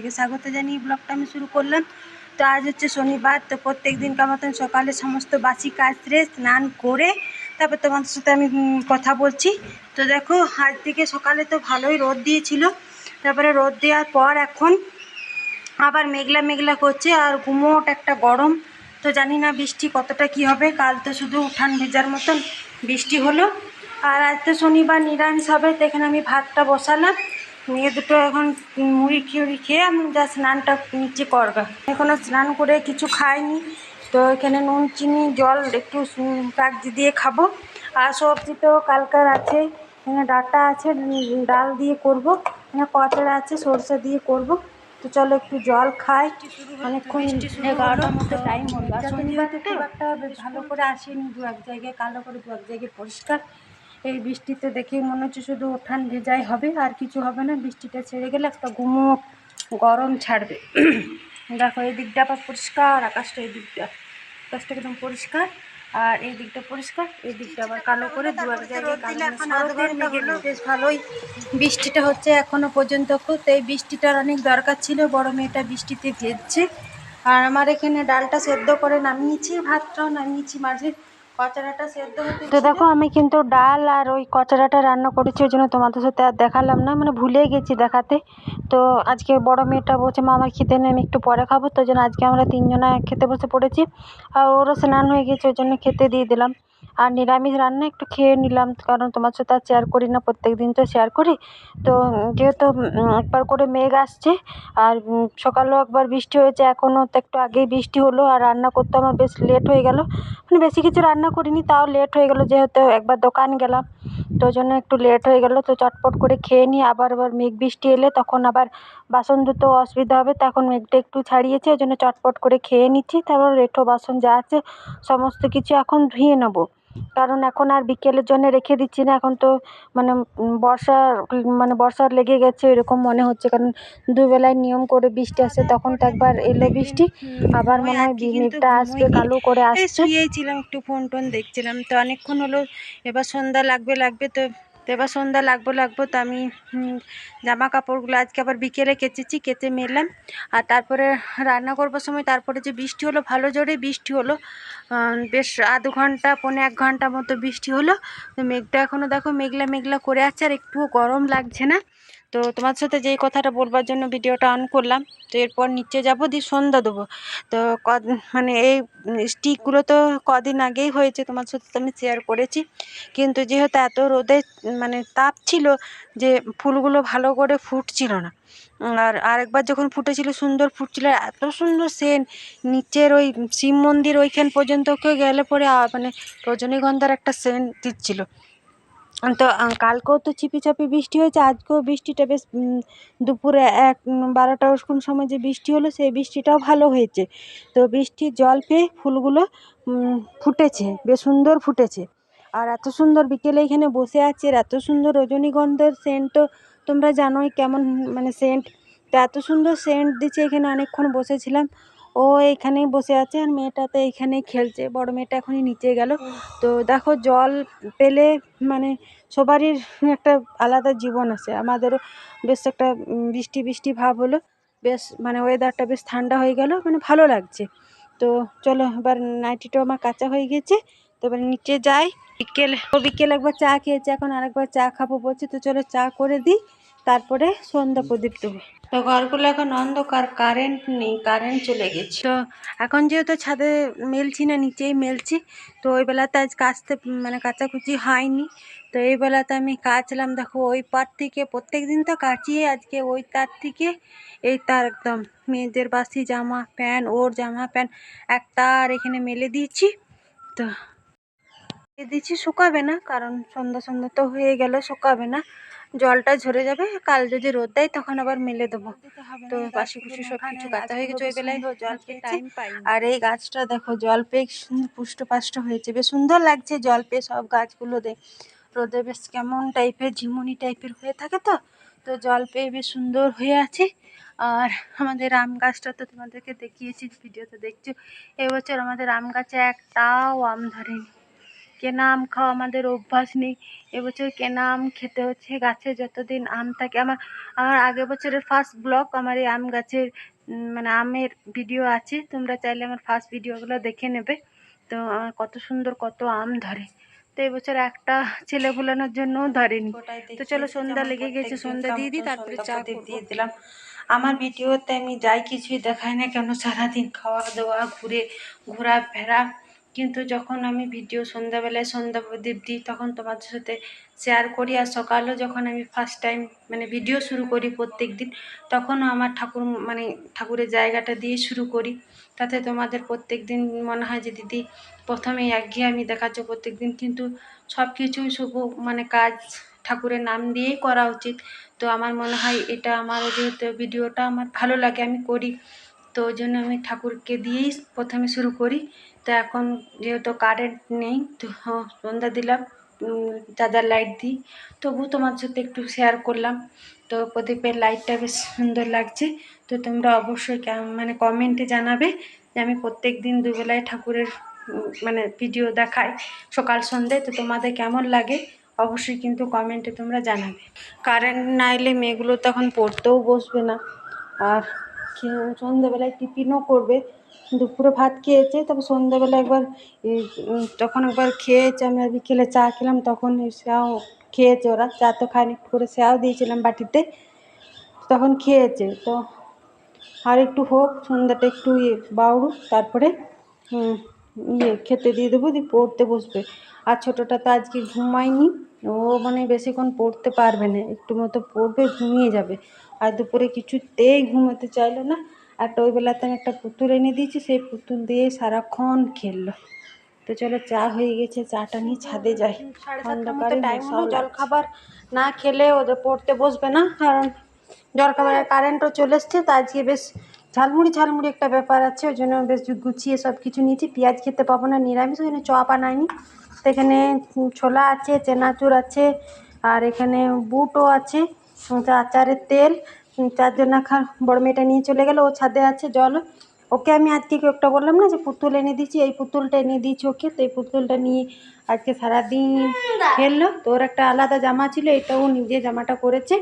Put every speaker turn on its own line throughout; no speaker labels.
তোমাদেরকে স্বাগত জানিয়ে ব্লগটা আমি শুরু করলাম। তো আজ হচ্ছে শনিবার, তো প্রত্যেক দিনকার মতন সকালে সমস্ত বাসি কাজ সেরে স্নান করে তারপর তোমাদের সাথে আমি কথা বলছি। তো দেখো, আজ থেকে সকালে তো ভালোই রোদ দিয়েছিল। তারপরে রোদ দেওয়ার পর এখন আবার মেঘলা মেঘলা করছে আর গুমোট একটা গরম। তো জানি না বৃষ্টি কতটা কি হবে, কাল তো শুধু উঠান ভেজার মতন বৃষ্টি হলো। আর আজ তো শনিবার নিরামিষ হবে, তো এখানে আমি ভাতটা বসালাম। মেয়ে দুটো এখন মুড়ি খেয়ে খেয়ে আমি যা স্নানটা নিচে করবে এখনও স্নান করে কিছু খাইনি, তো এখানে নুন, চিনি, জল একটু কাগজি দিয়ে খাব। আর সবজি তো কালকার আছে, এখানে ডাটা আছে ডাল দিয়ে করব। এখানে কচড়া আছে, সরষে দিয়ে করব। তো চলো একটু জল খাই, অনেকক্ষণ এগারোটার মতো টাইম হলো। আর শনিবার একটা ভালো করে আসেনি দু এক জায়গায় কালো করে দু এক জায়গায় পরিষ্কার। এই বৃষ্টিতে দেখেই মনে হচ্ছে শুধু উঠান ভেজাই হবে আর কিছু হবে না। বৃষ্টিটা ছেড়ে গেলে একটা গুমোট গরম ছাড়বে। দেখো এই দিকটা আবার পরিষ্কার আকাশটা এই দিকটা। আকাশটা একদম পরিষ্কার আর এই দিকটা পরিষ্কার এই দিকটা আবার কালো করে দু জায়গায় বেশ ভালোই। বৃষ্টিটা হচ্ছে এখনও পর্যন্ত খুব এই বৃষ্টিটার অনেক দরকার ছিল। বড় মেয়েটা বৃষ্টিতে ভেজছে। আর আমার এখানে ডালটা সেদ্ধ করে নামিয়েছি ভাতটাও নামিয়েছি মাঝে। কচড়াটা সেদ্ধ হতে তো দেখো আমি কিন্তু ডাল আর ওই কচড়াটা রান্না করেছি ওই জন্য তোমাদের সাথে আর দেখালাম না মানে ভুলে গেছি দেখাতে। তো আজকে বড় মেয়েটা বলছে মা আমার খেতে নেই আমি একটু পরে খাব। তো ওই জন্য আজকে আমরা তিনজনা খেতে বসে পড়েছি। আর ওরও স্নান হয়ে গেছে ওই জন্য খেতে দিয়ে দিলাম। আর নিরামিষ রান্না একটু খেয়ে নিলাম, কারণ তোমার সাথে আর শেয়ার করি না প্রত্যেক দিন তো শেয়ার করি। তো যেহেতু একবার করে মেঘ আসছে, আর সকালেও একবার বৃষ্টি হয়েছে, এখনও তো একটু আগেই বৃষ্টি হলো, আর রান্না করতে আমার বেশ লেট হয়ে গেল। মানে বেশি কিছু রান্না করিনি, তাও লেট হয়ে গেলো, যেহেতু একবার দোকান গেলাম, তো জন্য একটু লেট হয়ে গেলো, তো চটপট করে খেয়ে নিই, আবার আবার মেঘ বৃষ্টি এলে তখন আবার বাসন ধুতেও অসুবিধা হবে, তো এখন মেঘটা একটু ছাড়িয়েছে, ওই জন্য চটপট করে খেয়ে নিচ্ছি, তারপর রেঠো বাসন যা আছে, সমস্ত কিছু এখন ধুয়ে নেব। কারণ এখন আর বিকেলের জন্য রেখে দিচ্ছি না। এখন তো মানে বর্ষা মানে বর্ষা লেগে গেছে এরকম মনে হচ্ছে। কারণ দুবেলায় নিয়ম করে বৃষ্টি আসে তখন তো একবার এলো বৃষ্টি। আবার মনে হয় মেঘটা আসবে কালো করে আসছে। শুয়েই ছিলাম একটু ফোন টোন দেখছিলাম। তো অনেকক্ষণ হলো এবার সন্ধ্যা লাগবে লাগবে। তো তো এবার সন্ধ্যা লাগবো লাগবো। তো আমি জামা কাপড়গুলো আজকে আবার বিকেলে কেচেছি কেচে মেললাম। আর তারপরে রান্না করবার সময় তারপরে যে বৃষ্টি হলো ভালো জোরে বৃষ্টি হলো। বেশ আধ ঘণ্টা, পৌনে এক ঘণ্টা মতো বৃষ্টি হলো। তো মেঘটা এখনও দেখো মেঘলা মেঘলা করে আছে আর একটুও গরম লাগছে না। তো তোমার সাথে যেই কথাটা বলবার জন্য ভিডিওটা অন করলাম, তো এরপর নিচে যাব, দিয়ে সন্ধ্যা দেবো। তো ক মানে এই স্টিকগুলো তো কদিন আগেই হয়েছে তোমার সাথে তো আমি শেয়ার করেছি। কিন্তু যেহেতু এত রোদে মানে তাপ ছিল যে ফুলগুলো ভালো করে ফুটছিল না। আর আরেকবার যখন ফুটেছিল, সুন্দর ফুটছিল, এত সুন্দর সেন্ট নিচের ওই শিব মন্দির ওইখান পর্যন্ত কেউ গেলে পরে মানে রজনীগন্ধার একটা সেন্ট দিচ্ছিল। তো কালকেও তো চাপি বৃষ্টি হয়েছে, আজকেও বৃষ্টিটা বেশ দুপুরে এক বারোটা ওরকম সময় যে বৃষ্টি হলো, সেই বৃষ্টিটাও ভালো হয়েছে। তো বৃষ্টির জল পেয়ে ফুলগুলো ফুটেছে, বেশ সুন্দর ফুটেছে। আর এত সুন্দর বিকেলে এখানে বসে আছি, আর এত সুন্দর রজনীগন্ধার সেন্ট তো তোমরা জানোই কেমন মানে সেন্ট তো এত সুন্দর সেন্ট দিচ্ছে, এখানে অনেকক্ষণ বসেছিলাম। ও এইখানেই বসে আছে আর মেয়েটা তো এইখানেই খেলছে। বড় মেয়েটা এখনই নিচে গেল। তো দেখো, জল পেলে মানে সবারই একটা আলাদা জীবন আছে। আমাদেরও বেশ একটা বৃষ্টি বৃষ্টি ভাব হলো। বেশ মানে ওয়েদারটা বেশ ঠান্ডা হয়ে গেল মানে ভালো লাগছে। তো চলো, এবার নাইটিটাও আমার কাঁচা হয়ে গেছে। তো এবার নিচে যাই। বিকেল বিকেল একবার চা খেয়েছে, এখন আরেকবার চা খাব বলছে। তো চলো চা করে দিই। তারপরে সন্ধ্যা প্রদীপ দেবো তো ঘরগুলো এখন অন্ধকার কারেন্ট নেই কারেন্ট চলে গেছে। তো এখন যেহেতু ছাদে মেলছি না নিচেই মেলছি তো ওই বেলাতে আজ কাচতে মানে কাচাকুচি হয়নি। তো এই বেলাতে আমি কাচলাম দেখো ওই পার থেকে প্রত্যেক দিন তো কাচি আজকে ওই তার থেকে। এই তার একদম মেয়েদের বাসি জামা প্যান্ট ওর জামা প্যান্ট এক তার এখানে মেলে দিয়েছি। তো দিয়েছি শুকাবে না কারণ সন্ধ্যা সন্ধ্যা তো হয়ে গেল শুকাবে না। জলটা ঝরে যাবে। কাল যদি রোদ দেয় তখন আবার মেলে দেবো। তো বাসি কুসি সব কিছু কাঁচা হয়ে গেছে। ওই বেলায় জল পেয়েছে আর এই গাছটা দেখো জল পেয়ে কি সুন্দর পুষ্ট হয়েছে। বেশ সুন্দর লাগছে জল পেয়ে সব গাছগুলো দেখ রোদে বেশ কেমন টাইপের ঝিমুনি টাইপের হয়ে থাকে তো। তো জল পেয়ে বেশ সুন্দর হয়ে আছে। আর আমাদের আম গাছটা তো তোমাদেরকে দেখিয়েছি ভিডিওতে দেখছ। এবছর আমাদের আম গাছে একটাও আম ধরেনি। কেনা আম খাওয়া আমাদের অভ্যাস নেই। এবছর কেনা আম খেতে হচ্ছে গাছে যতদিন আম থাকে। আমার আমার আগের বছরের ফার্স্ট ব্লগ আমার এই আম গাছের মানে আমের ভিডিও আছে। তোমরা চাইলে আমার ফার্স্ট ভিডিওগুলো দেখে নেবে। তো আমার কত সুন্দর কত আম ধরে। তো এবছর একটা ছেলে ভুলানোর জন্য ধরেনি। তো চলো সন্ধ্যা লেগে গেছে সন্ধ্যা দিয়ে দিই তারপরে চা
দিয়ে দিলাম। আমার ভিডিওতে আমি যাই কিছুই দেখাই না কেন সারাদিন খাওয়া দাওয়া ঘুরে ঘোরাফেরা। কিন্তু যখন আমি ভিডিও সন্ধ্যাবেলায় সন্ধ্যা প্রদীপ দিই, তখন তোমাদের সাথে শেয়ার করি। আর সকালেও যখন আমি ফার্স্ট টাইম মানে ভিডিও শুরু করি প্রত্যেক দিন তখনও আমার ঠাকুর মানে ঠাকুরের জায়গাটা দিয়ে শুরু করি। তাতে তোমাদের প্রত্যেক দিন মনে হয় যে, দিদি, প্রথমে একঘেয়েমি দেখাচ্ছ প্রত্যেক দিন কিন্তু সব কিছুই শুভ মানে কাজ ঠাকুরের নাম দিয়েই করা উচিত। তো আমার মনে হয় এটা আমার যেহেতু ভিডিওটা আমার ভালো লাগে, আমি করি। তো ওই জন্য আমি ঠাকুরকে দিয়েই প্রথমে শুরু করি। তো এখন যেহেতু কারেন্ট নেই, তো সন্ধ্যা দিলাম চার্জার লাইট দিই। তবু তোমার সাথে একটু শেয়ার করলাম। তো প্রদীপের লাইটটা বেশ সুন্দর লাগছে। তো তোমরা অবশ্যই মানে কমেন্টে জানাবে যে আমি প্রত্যেক দিন দুবেলায় ঠাকুরের মানে ভিডিও দেখাই সকাল সন্ধ্যে। তো তোমাদের কেমন লাগে? অবশ্যই কিন্তু কমেন্টে তোমরা জানাবে। কারেন্ট না এলে মেয়েগুলো তখন পড়তেও বসবে না। আর সন্ধ্যেবেলায় টিফিনও করবে, দুপুরে ভাত খেয়েছে তবে সন্ধ্যেবেলা একবার তখন একবার খেয়েছে আমরা বিকেলে চা খেলাম, তখন সেও খেয়েছে ওরা, চা তো খায়নি করে সেও দিয়েছিলাম বাটিতে, তখন খেয়েছে, তো আর একটু হোক, সন্ধ্যাটা একটু ইয়ে বাউড়ুক তারপরে ইয়ে খেতে দিয়ে দেবো, দিয়ে পড়তে বসবে, আর ছোটোটা তো আজকে ঘুমায়নি, ও মানে বেশিক্ষণ পড়তে পারবে না, একটু মতো পড়বে, ঘুমিয়ে যাবে আর দুপুরে কিছুতেই ঘুমোতে চাইলো না। একটা ওই বেলাতে আমি একটা পুতুল এনে দিয়েছি সেই পুতুল দিয়ে সারাক্ষণ খেললো। তো চলো চা হয়ে গেছে চাটা নিয়ে ছাদে যাই। অন্ধকারে
টাইম হলো
মশাও
জল খাবার না খেলে ওদের পড়তে বসবে না কারণ জল খাবারের কারেন্টও চলে এসছে তো আজকে বেশ ঝালমুড়ি ঝালমুড়ি একটা ব্যাপার আছে ওই জন্য বেশ গুছিয়ে সব কিছু নিয়েছি। পেঁয়াজ খেতে পাবো না নিরামিষ ওই জন্য চপ আনায়নি তো এখানে ছোলা আছে চেনাচুর আছে আর এখানে বুটও আছে। আচারের তেল চারজন খা বড় মেয়েটা নিয়ে চলে গেল ও ছাদে আছে জল। ওকে আমি আজকে একটা বললাম না যে পুতুল এনে দিয়েছি এই পুতুলটা এনে দিয়েছি ওকে তো এই পুতুলটা নিয়ে আজকে সারাদিন খেললো। তো ওর একটা আলাদা জামা ছিল এটাও নিজে জামাটা করেছে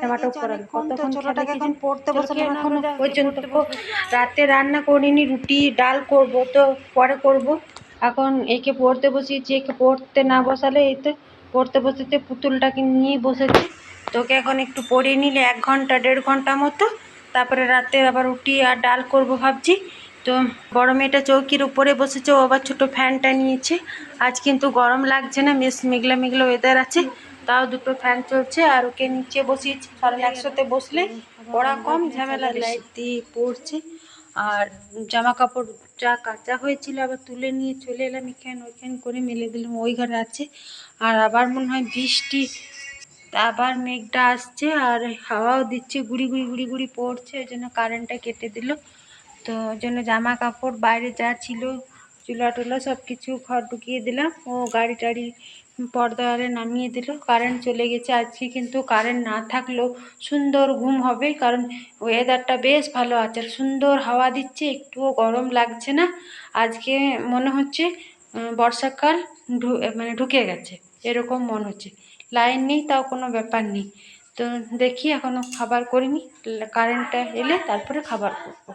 জামাটাও পরালো। কতক্ষণ ছোটটাকে এখন পড়তে বসে এখন পর্যন্ত রাতে রান্না করিনি রুটি ডাল করব তো পরে করব। এখন একে পড়তে বসিয়েছি একে পড়তে না বসালে এই তো পড়তে বসেছে পুতুলটাকে নিয়ে বসেছে। তোকে এখন একটু পড়িয়ে নিলে এক ঘণ্টা, দেড় ঘণ্টা মতো। তারপরে রাতে আবার রুটি আর ডাল করব ভাবছি। তো বড় মেয়েটা চৌকির উপরে বসেছে, ও আবার ছোটো ফ্যানটা নিয়েছে। আজ কিন্তু গরম লাগছে না বেশ মেঘলা মেঘলা ওয়েদার আছে। তাও দুটো ফ্যান চলছে আর ওকে নিচে বসিয়েছি। কারণ একসাথে বসলে পড়া কম, ঝামেলা লাইট দিয়ে পড়ছে। আর জামা কাপড় যা কাঁচা হয়েছিল আবার তুলে নিয়ে চলে এলাম। এখানে ওইখানে করে মেলে দিলাম, ওই ঘরে আছে। আর আবার মনে হয় বৃষ্টি আবার মেঘটা আসছে আর হাওয়াও দিচ্ছে, গুড়ি গুড়ি গুড়ি গুড়ি পড়ছে, ওই জন্য কারেন্টটা কেটে দিল। তো ওই জন্য জামা কাপড় বাইরে যা ছিল চুলা টুলা সব কিছু ঘর ঢুকিয়ে দিলাম। ও গাড়ি টাড়ি পর্দারে নামিয়ে দিল। কারেন্ট চলে গেছে। আজকে কিন্তু কারেন্ট না থাকলেও সুন্দর ঘুম হবে, কারণ ওয়েদারটা বেশ ভালো আছে। সুন্দর হাওয়া দিচ্ছে, একটুও গরম লাগছে না। আজকে মনে হচ্ছে বর্ষাকাল মানে ঢুকে গেছে, এরকম মনে হচ্ছে। লাইন নেই, তাও কোনো ব্যাপার নেই। তো দেখি এখনও খাবার করিনি কারেন্টটা এলে তারপরে খাবার করব।